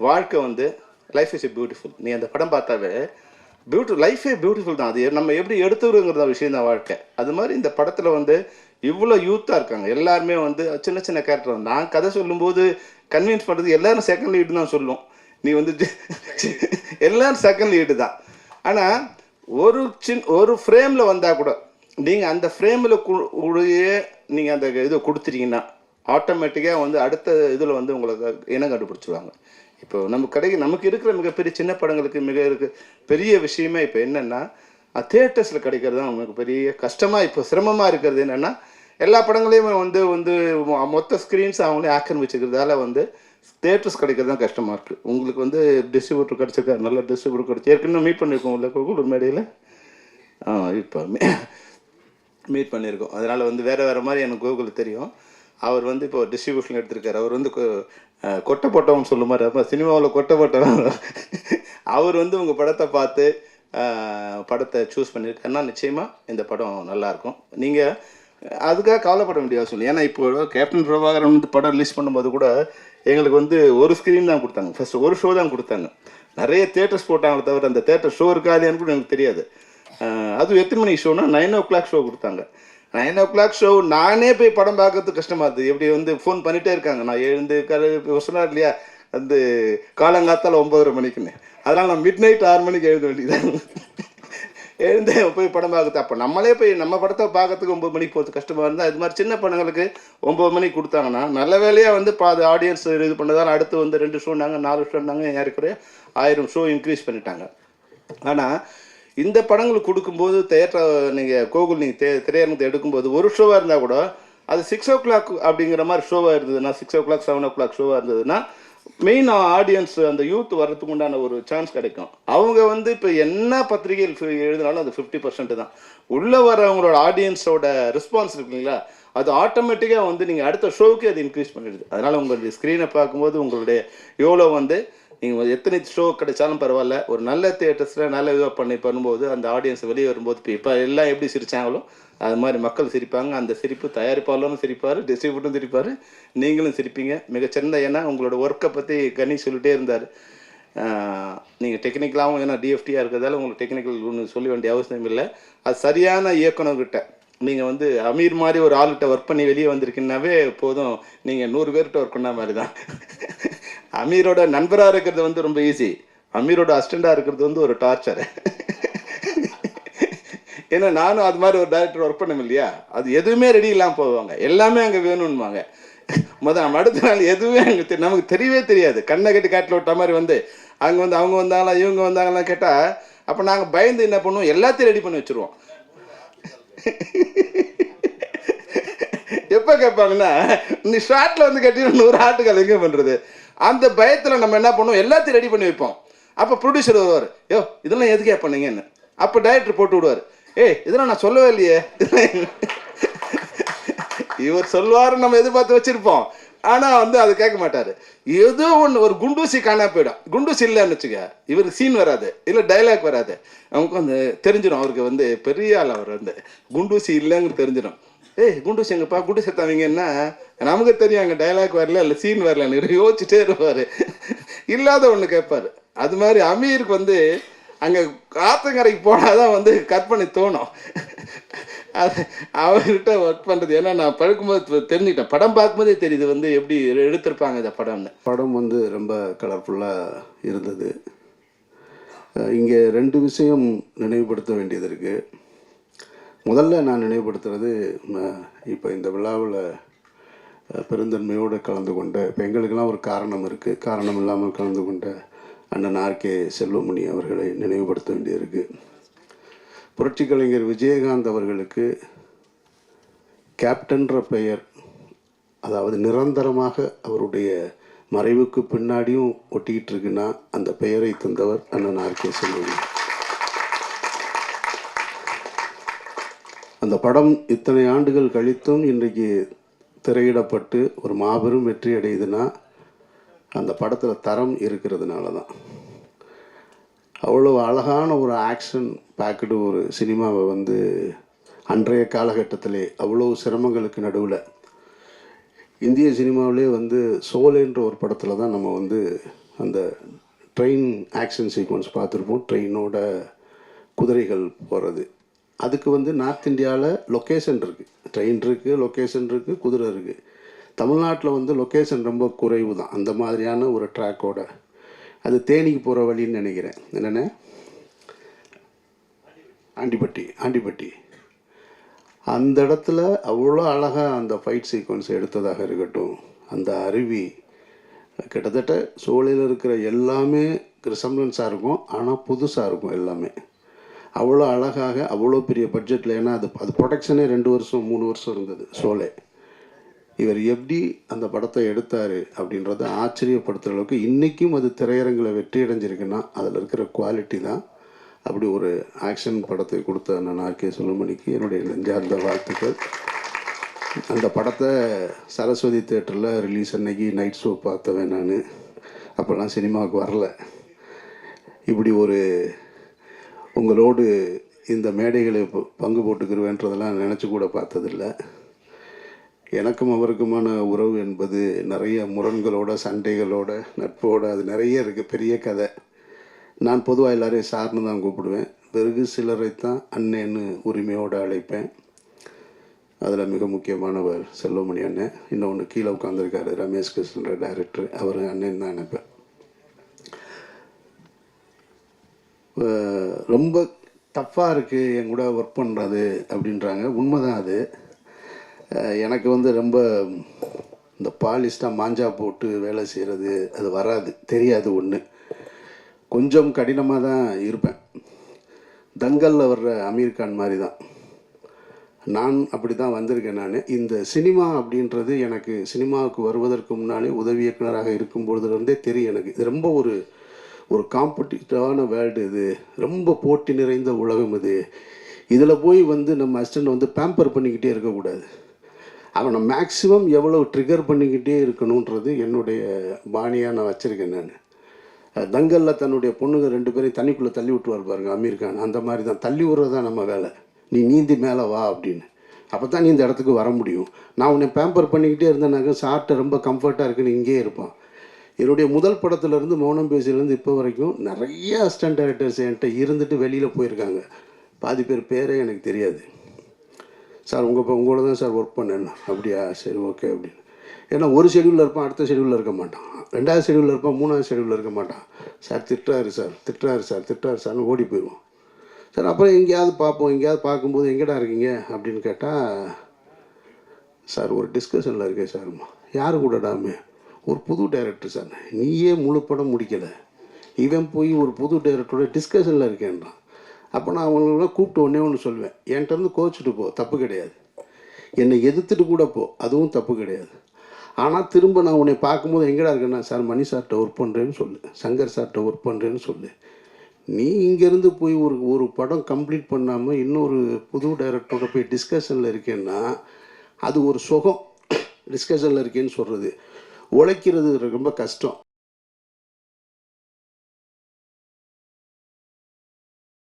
வாழ்க்கை வந்து life is beautiful நீ அந்த படம் பார்த்தாவே பியூட்டி லைஃபே பியூட்டிஃபுல் தான். அது நம்ம எப்படி எடுத்துருங்கிறத விஷயம் தான் வாழ்க்கை. அது மாதிரி இந்த படத்தில் வந்து இவ்வளோ யூத்தாக இருக்காங்க. எல்லாருமே வந்து சின்ன சின்ன கேரக்டர் நான் கதை சொல்லும்போது கன்வின்ஸ் பண்ணுறது எல்லாரும் செகண்ட் லீடு தான் சொல்லும். நீ வந்து எல்லாரும் செகண்ட் லீடு தான். ஆனால் ஒரு சின் ஒரு ஃப்ரேமில் வந்தால் கூட நீங்கள் அந்த ஃப்ரேமில் உடைய நீங்கள் அந்த இதை கொடுத்துட்டீங்கன்னா ஆட்டோமேட்டிக்காக வந்து அடுத்த இதில் வந்து உங்களுக்கு இனம் கண்டுபிடிச்சிருவாங்க. இப்போ நம்ம கடைக்கு நமக்கு இருக்கிற மிகப்பெரிய சின்ன படங்களுக்கு மிக இருக்கு பெரிய விஷயமே இப்போ என்னென்னா தேட்டர்ஸில் கிடைக்கிறது தான் உங்களுக்கு பெரிய கஷ்டமாக இப்போ சிரமமாக இருக்கிறது என்னென்னா எல்லா படங்களையும் வந்து வந்து மொத்த ஸ்க்ரீன்ஸ் அவங்களே ஆக்கிரமிச்சுக்கிறதால வந்து தேட்டர்ஸ் கிடைக்கிறது தான் கஷ்டமாக இருக்குது உங்களுக்கு வந்து டிஸ்ட்ரிபியூட்டர் கிடச்சிருக்காரு நல்ல டிஸ்ட்ரிபியூட்டர் கிடச்சி ஏற்கனவே மீட் பண்ணியிருக்கோம் உள்ள கூகுள் மேடையில்? இப்போ மீட் பண்ணியிருக்கோம் அதனால் வந்து வேறு வேறு மாதிரி எனக்கு கூகுள் தெரியும். அவர் வந்து இப்போ டிஸ்ட்ரிபியூஷன் எடுத்திருக்காரு. அவர் வந்து கொ- கொட்டை போட்டவன் சொல்லும் மாதிரி அப்போ சினிமாவில் கொட்டை போட்டவன் அவர் வந்து உங்கள் படத்தை பார்த்து படத்தை சூஸ் பண்ணியிருக்காருன்னா நிச்சயமாக இந்த படம் நல்லாயிருக்கும் நீங்கள் அதுக்காக கவலைப்பட வேண்டிய அவசியம் இல்லை. ஏன்னா இப்போ கேப்டன் பிரபாகரன் வந்து படம் ரிலீஸ் பண்ணும்போது கூட எங்களுக்கு வந்து ஒரு ஸ்க்ரீன் தான் கொடுத்தாங்க. ஃபஸ்ட்டு ஒரு ஷோ தான் கொடுத்தாங்க. நிறைய தேட்டர்ஸ் போட்டாங்களே தவிர அந்த தேட்டர் ஷோ இருக்காதுன்னு கூட எனக்கு தெரியாது. அது அதுவும் எத்தனை மணிக்கு ஷோனா நைன் ஓ கிளாக் ஷோ கொடுத்தாங்க. நைன் ஓ கிளாக் ஷோ நானே போய் படம் பார்க்கறது கஷ்டமாக இருக்குது எப்படி வந்து ஃபோன் பண்ணிகிட்டே இருக்காங்க. நான் எழுந்து கரு சொன்னார் இல்லையா? அந்த காலங்காத்தால் ஒம்பதரை மணிக்குன்னு. அதனால் நான் மிட் நைட் ஆறு மணிக்கு எழுத வேண்டியது எழுந்து போய் படம் பார்க்குறது. அப்போ நம்மளே போய் நம்ம படத்தை பார்க்கறதுக்கு ஒம்பது மணிக்கு போகிறது கஷ்டமாக இருந்தால் இது மாதிரி சின்ன படங்களுக்கு ஒம்பது மணிக்கு கொடுத்தாங்கன்னா நல்ல வேலையாக வந்து பாது ஆடியன்ஸ் இது பண்ணதால் அடுத்து வந்து ரெண்டு ஷோனாங்க நாலு ஷோனாங்க ஏறக்குறைய ஆயிரம் ஷோ இன்க்ரீஸ் பண்ணிட்டாங்க. ஆனால் இந்த படங்கள் கொடுக்கும்போது தேட்டர் நீங்கள் கோகுல் நீங்கள் தே திரையரங்கத்தை எடுக்கும்போது ஒரு ஷோவாக இருந்தால் கூட அது சிக்ஸ் ஓ கிளாக் அப்படிங்கிற மாதிரி ஷோவாக இருந்ததுன்னா six o'clock seven o'clock ஷோவாக இருந்ததுன்னா மெயின் ஆடியன்ஸ் அந்த யூத் வர்றதுக்கு உண்டான ஒரு சான்ஸ் கிடைக்கும். அவங்க வந்து இப்போ என்ன பத்திரிகையில் எழுதினாலும் அது ஃபிஃப்டி பர்சன்ட் தான். உள்ளே வரவங்களோட ஆடியன்ஸோட ரெஸ்பான்ஸ் இருக்குங்களா அது ஆட்டோமேட்டிக்காக வந்து நீங்கள் அடுத்த ஷோவுக்கு அது இன்க்ரீஸ் பண்ணிடுது. அதனால் உங்களுடைய ஸ்க்ரீனை பார்க்கும்போது உங்களுடைய எவ்வளோ வந்து நீங்கள் எத்தனை ஷோ கிடைச்சாலும் பரவாயில்ல. ஒரு நல்ல தேட்டர்ஸில் நல்ல இதுவாக பண்ணி பண்ணும்போது அந்த ஆடியன்ஸ் வெளியே வரும்போது இப்போ இப்போ எல்லாம் எப்படி சிரிச்சாங்களோ அது மாதிரி மக்கள் சிரிப்பாங்க. அந்த சிரிப்பு தயாரிப்பாளரும் சிரிப்பார் டிஸ்ட்ரிபியூட்டரும் சிரிப்பார். நீங்களும் சிரிப்பீங்க. மிகச்சிறந்த ஏன்னா உங்களோட ஒர்க்கை பற்றி கனி சொல்லிகிட்டே இருந்தார். நீங்கள் டெக்னிக்கலாகவும் ஏன்னா டிஎஃப்டியாக இருக்கிறதால உங்களுக்கு டெக்னிக்கல் ஒன்று சொல்ல வேண்டிய அவசியம் இல்லை. அது சரியான இயக்குனர்கிட்ட நீங்கள் வந்து அமீர் மாதிரி ஒரு ஆள்கிட்ட ஒர்க் பண்ணி வெளியே வந்திருக்கீங்கன்னாவே போதும். நீங்கள் நூறு பேர்கிட்ட ஒர்க் பண்ண மாதிரி தான் அமீரோட நண்பராக இருக்கிறது வந்து ரொம்ப ஈஸி அமீரோட அசிஸ்டண்டாக இருக்கிறது வந்து ஒரு டார்ச்சர் ஏன்னா நானும் அது மாதிரி ஒரு டேரக்டர் ஒர்க் பண்ணோம் இல்லையா? அது எதுவுமே ரெடி இல்லாமல் போவாங்க. எல்லாமே அங்கே வேணும்னுவாங்க. முதல் நம்ம அடுத்த நாள் எதுவுமே அங்கே நமக்கு தெரியவே தெரியாது. கண்ணை கட்டி காட்டில் விட்ட மாதிரி வந்து அங்கே வந்து அவங்க வந்தாங்களா இவங்க வந்தாங்களாம் கேட்டால் அப்போ நாங்கள் பயந்து என்ன பண்ணுவோம்? எல்லாத்தையும் ரெடி பண்ணி வச்சுருவோம். எப்போ கேட்பாங்கன்னா நீ ஷார்ட்டில் வந்து கட்டி நூறு ஆட்டுகள் எங்கே பண்ணுறது அந்த பயத்தில் நம்ம என்ன பண்ணுவோம்? எல்லாத்தையும் ரெடி பண்ணி வைப்போம். அப்போ ப்ரொடியூசர் வருவார். யோ இதெல்லாம் எதுக்கே பண்ணீங்கன்னு? அப்போ டைரக்டர் போட்டு விடுவார். ஏய் இதெல்லாம் நான் சொல்லவே இல்லையே. இவர் சொல்லுவார்னு நம்ம எதிர்பார்த்து வச்சிருப்போம். ஆனா வந்து அது கேட்க மாட்டாரு. ஏதோ ஒன்று ஒரு குண்டூசி காணா போயிடும். குண்டூசி இல்லைன்னு வச்சுக்க இவருக்கு சீன் வராது. இல்லை டைலாக் வராது. அவங்களுக்கு வந்து தெரிஞ்சிடும். அவருக்கு வந்து பெரிய ஆள் அவர் வந்து. குண்டூசி இல்லைன்னு தெரிஞ்சிடும். ஏய் குண்டு செங்கப்பா குண்டு செத்தாவீங்கன்னா நமக்கு தெரியும் அங்கே டைலாக் வரல இல்லை சீன் வரலன்னு. யோசிச்சுட்டே இருப்பார். இல்லாத ஒன்று கேட்பார். அது மாதிரி அமீருக்கு வந்து அங்கே ஆத்தங்கரைக்கு போனால் தான் வந்து கற்பனை தோணும். அது அவர்கிட்ட ஒர்க் பண்ணுறது ஏன்னா நான் பழக்கும்போது தெரிஞ்சுக்கிட்டேன். படம் பார்க்கும்போதே தெரியுது வந்து எப்படி எடுத்திருப்பாங்க இந்த படம்னு. படம் வந்து ரொம்ப கலர்ஃபுல்லாக இருந்தது. இங்கே ரெண்டு விஷயம் நினைவுபடுத்த வேண்டியது இருக்குது முதல்ல நான் நினைவுபடுத்துறது இப்போ இந்த விழாவில் பெருந்தன்மையோடு கலந்து கொண்ட இப்போ எங்களுக்கெல்லாம் ஒரு காரணம் இருக்குது காரணம் இல்லாமல் கலந்து கொண்ட அண்ணன் ஆர்கே செல்வமணி அவர்களை நினைவுபடுத்த வேண்டியிருக்கு. புரட்சி கலைஞர் விஜயகாந்த் அவர்களுக்கு கேப்டன்ற பெயர் அதாவது நிரந்தரமாக அவருடைய மறைவுக்கு பின்னாடியும் ஒட்டிக்கிட்டு இருக்குன்னா அந்த பெயரை தந்தவர் அண்ணன் ஆர்கே செல்வமணி. அந்த படம் இத்தனை ஆண்டுகள் கழித்தும் இன்றைக்கு திரையிடப்பட்டு ஒரு மாபெரும் வெற்றி அடையுதுன்னா அந்த படத்தில் தரம் இருக்கிறதுனால தான் அவ்வளோ அழகான ஒரு ஆக்ஷன் பேக்கடு ஒரு சினிமாவை வந்து அன்றைய காலகட்டத்திலே அவ்வளோ சிரமங்களுக்கு நடுவில் இந்திய சினிமாவிலே வந்து சோலேன்ற ஒரு படத்தில் தான் நம்ம வந்து அந்த ட்ரெயின் ஆக்ஷன் சீக்வன்ஸ் பார்த்துருப்போம். ட்ரெயினோட குதிரைகள் போகிறது அதுக்கு வந்து நார்த் இந்தியாவில் லொக்கேஷன் இருக்குது ட்ரெயின் இருக்குது லொக்கேஷன் இருக்குது குதிரை இருக்குது தமிழ்நாட்டில் வந்து லொக்கேஷன் ரொம்ப குறைவு தான் அந்த மாதிரியான ஒரு ட்ராக்கோட அது தேனிக்கு போகிற வழின்னு நினைக்கிறேன். என்னென்ன? ஆண்டிப்பட்டி ஆண்டிப்பட்டி. அந்த இடத்துல அவ்வளோ அழகாக அந்த ஃபைட் சீக்வன்ஸ் எடுத்ததாக இருக்கட்டும். அந்த அருவி கிட்டத்தட்ட சோலையில் இருக்கிற எல்லாமே ரிசம்பிளன்ஸாக இருக்கும். ஆனால் புதுசாக இருக்கும் எல்லாமே. அவ்வளோ அழகாக அவ்வளோ பெரிய பட்ஜெட்டில் ஏன்னா அது அது ப்ரொடக்ஷனே ரெண்டு வருஷம் மூணு வருஷம் இருந்தது ஷோலே இவர் எப்படி அந்த படத்தை எடுத்தார் அப்படின்றத ஆச்சரியப்படுத்துகிற அளவுக்கு இன்றைக்கும் அது திரையரங்கில் வெற்றி அடைஞ்சிருக்குன்னா அதில் இருக்கிற குவாலிட்டி தான். அப்படி ஒரு ஆக்ஷன் படத்தை கொடுத்த நான் ஆர்கே சுலமணிக்கு என்னுடைய நெஞ்சார்ந்த வாழ்த்துக்கள். அந்த படத்தை சரஸ்வதி தேட்டரில் ரிலீஸ் அன்னைக்கு நைட் ஷோ பார்த்தவன் நான். அப்போல்லாம் சினிமாவுக்கு வரல. இப்படி ஒரு உங்களோடு இந்த மேடைகளை பங்கு போட்டுக்கிறவேன்றதெல்லாம் நினச்சி கூட பார்த்ததில்லை. எனக்கும் அவருக்குமான உறவு என்பது நிறைய முரண்களோட சண்டைகளோட நட்போட அது நிறைய இருக்குது பெரிய கதை. நான் பொதுவாக எல்லாரையும் சார்னு தான் கூப்பிடுவேன். வெறுகு சிலரை தான் அண்ணேன்னு உரிமையோடு அழைப்பேன். அதில் மிக முக்கியமானவர் செல்வமணி அண்ணன். இன்னொன்று கீழே உட்காந்துருக்காரு ரமேஷ் கிருஷ்ணன் டைரக்டர் அவர் அண்ணன் தான் நினைப்பேன். ரொம்ப டஃப்பாக இருக்குது என் கூட ஒர்க் பண்ணுறது அப்படின்றாங்க. உண்மைதான் அது. எனக்கு வந்து ரொம்ப இந்த பாலிஸ்டாக மாஞ்சா போட்டு வேலை செய்கிறது அது வராது. தெரியாது ஒன்று கொஞ்சம் கடினமாக தான் இருப்பேன். தங்கலில் வர்ற அமீர் கான் மாதிரி தான் நான் அப்படி தான் வந்திருக்கேன் நான். இந்த சினிமா அப்படின்றது எனக்கு சினிமாவுக்கு வருவதற்கு முன்னாலே உதவி இயக்குனராக இருக்கும் பொழுதுலேருந்தே தெரியும் எனக்கு. இது ரொம்ப ஒரு ஒரு காம்படிட்டிவான வேர்ல்டு இது. ரொம்ப போட்டி நிறைந்த உலகம் இது. இதில் போய் வந்து நம்ம அசிஸ்டண்ட் வந்து பேம்பர் பண்ணிக்கிட்டே இருக்கக்கூடாது. அவனை மேக்ஸிமம் எவ்வளோ ட்ரிகர் பண்ணிக்கிட்டே இருக்கணுன்றது என்னுடைய பாணியாக நான் வச்சுருக்கேன் நான். தங்கலில் தன்னுடைய பொண்ணுங்க ரெண்டு பேரையும் தண்ணிக்குள்ளே தள்ளி விட்டுவார் பாருங்க அமீர் கான். அந்த மாதிரி தான். தள்ளி விடுறது தான் நம்ம வேலை. நீ நீந்தி மேலே வா அப்படின்னு. அப்போ தான் நீ இந்த இடத்துக்கு வர முடியும். நான் உன்னை பேம்பர் பண்ணிக்கிட்டே இருந்தேனாக்க சாப்பிட்டு ரொம்ப கம்ஃபர்ட்டாக இருக்குன்னு இங்கேயே இருப்பான். என்னுடைய முதல் படத்துலேருந்து மௌனம் பேசியிலேருந்து இப்போ வரைக்கும் நிறைய அஸ்டன்ட் டைரக்டர்ஸ் என்கிட்ட இருந்துட்டு வெளியில் போயிருக்காங்க. பாதி பேர் பேரே எனக்கு தெரியாது. சார் உங்கள் இப்போ உங்களோட தான் சார் ஒர்க் பண்ணேன். அப்படியா? சரி ஓகே அப்படின்னு. ஏன்னா ஒரு ஷெடியூலில் இருப்பான் அடுத்த ஷெடியூலில் இருக்க மாட்டான். ரெண்டாவது ஷெடியூலில் இருப்பான் மூணாவது ஷெடியூலில் இருக்க மாட்டான். சார் திட்டுறாரு சார் திட்டுறாரு சார் திட்டுறாரு சார்னு ஓடி போயிடுவோம் சார் அப்புறம் எங்கேயாவது பார்ப்போம் எங்கேயாவது பார்க்கும்போது எங்கடா இருக்கீங்க? அப்படின்னு கேட்டால் சார் ஒரு டிஸ்கஷனில் இருக்கேன் சார்மா யார் கூடடாமே ஒரு புது டைரக்டர் சார் நீயே முழு படம் முடிக்கலை. இவன் போய் ஒரு புது டைரக்டரோட டிஸ்கஷனில் இருக்கேன்றான். அப்போ நான் அவங்களெல்லாம் கூப்பிட்டு ஒன்றே ஒன்று சொல்வேன் என்கிட்டருந்து கோச்சிட்டு போ. தப்பு கிடையாது. என்னை எதிர்த்துட்டு கூட போ. அதுவும் தப்பு கிடையாது. ஆனால் திரும்ப நான் உன்னை பார்க்கும்போது எங்கடா இருக்கேன்னா சார் மணி சார்கிட்ட ஒர்க் பண்ணுறேன்னு சொல்லு. சங்கர் சார்கிட்ட ஒர்க் பண்ணுறேன்னு சொல்லு. நீ இங்கேருந்து போய் ஒரு ஒரு படம் கம்ப்ளீட் பண்ணாமல் இன்னொரு புது டைரக்டரோட போய் டிஸ்கஷனில் இருக்கேன்னா அது ஒரு சுகம். டிஸ்கஷனில் இருக்கேன்னு சொல்கிறது உழைக்கிறது ரொம்ப கஷ்டம்.